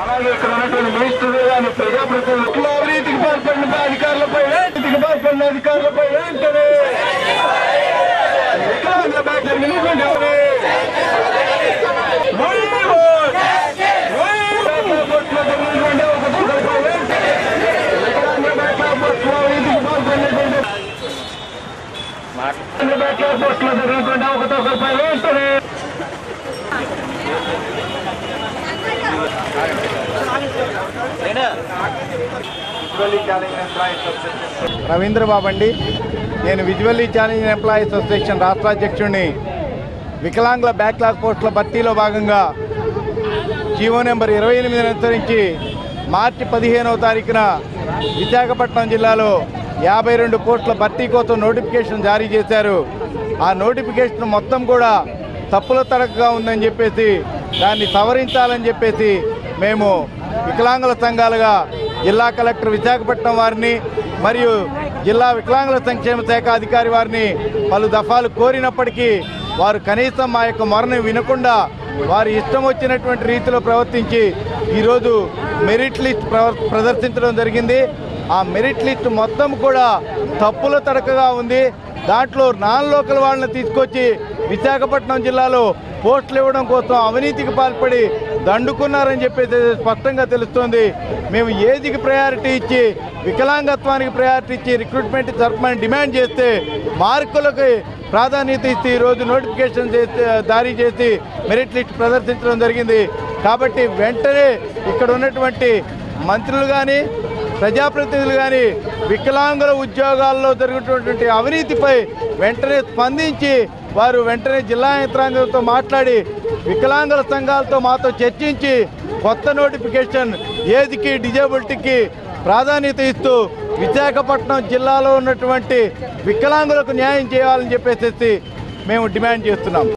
Minister గాని ప్రజాప్రతినిధులు అవినీతికి పాల్పడిన అధికారులపై అవినీతికి పాల్పడిన అధికారులపై వెంటనే వికలాంగుల బ్యాటరీ నిలుగుండి ఎవరు? We want- We బ్యాటరీ బొట్టులో నిలుగుండి ఒక దొంగలపై వెంటనే రవీంద్ర అండి. నేను విజువల్లీ ఛాలెంజ్ ఎంప్లాయీస్ అసోసియేషన్ రాష్ట్ర అధ్యక్షుడిని. వికలాంగుల బ్యాక్లాగ్ పోస్టుల భర్తీలో భాగంగా జీవో నెంబర్ ఇరవై ఎనిమిది అనుసరించి మార్చి పదిహేనవ తారీఖున విశాఖపట్నం జిల్లాలో యాభై రెండు పోస్టుల భర్తీ కోసం నోటిఫికేషన్ జారీ చేశారు. ఆ నోటిఫికేషన్ మొత్తం కూడా తప్పుల తడకగా ఉందని చెప్పేసి దాన్ని సవరించాలని చెప్పేసి మేము వికలాంగుల సంఘాలుగా జిల్లా కలెక్టర్ విశాఖపట్నం వారిని మరియు జిల్లా వికలాంగుల సంక్షేమ శాఖ అధికారి వారిని పలు దఫాలు కోరినప్పటికీ వారు కనీసం మా యొక్క మరణం వినకుండా వారి ఇష్టం వచ్చినటువంటి రీతిలో ప్రవర్తించి ఈరోజు మెరిట్ లిస్ట్ ప్రదర్శించడం జరిగింది. ఆ మెరిట్ లిస్ట్ మొత్తం కూడా తప్పుల తడకగా ఉంది. దాంట్లో నాన్ లోకల్ వాళ్ళని తీసుకొచ్చి విశాఖపట్నం జిల్లాలో పోస్టులు ఇవ్వడం కోసం అవినీతికి పాల్పడి దండుకున్నారని చెప్పేసి స్పష్టంగా తెలుస్తోంది. మేము ఏజ్కి ప్రయారిటీ ఇచ్చి వికలాంగత్వానికి ప్రయారిటీ ఇచ్చి రిక్రూట్మెంట్ జరపమని డిమాండ్ చేస్తే మార్కులకి ప్రాధాన్యత ఇస్తే ఈరోజు నోటిఫికేషన్ చేస్తే దారి చేసి మెరిట్ లిస్ట్ ప్రదర్శించడం జరిగింది. కాబట్టి వెంటనే ఇక్కడ ఉన్నటువంటి మంత్రులు కానీ ప్రజాప్రతినిధులు కానీ వికలాంగుల ఉద్యోగాల్లో జరుగుతున్నటువంటి అవినీతిపై వెంటనే స్పందించి వారు వెంటనే జిల్లా యంత్రాంగంతో మాట్లాడి వికలాంగుల సంఘాలతో మాతో చర్చించి కొత్త నోటిఫికేషన్ ఏజ్కి డిజేబిలిటీకి ప్రాధాన్యత ఇస్తూ విశాఖపట్నం జిల్లాలో ఉన్నటువంటి వికలాంగులకు న్యాయం చేయాలని చెప్పేసి మేము డిమాండ్ చేస్తున్నాం.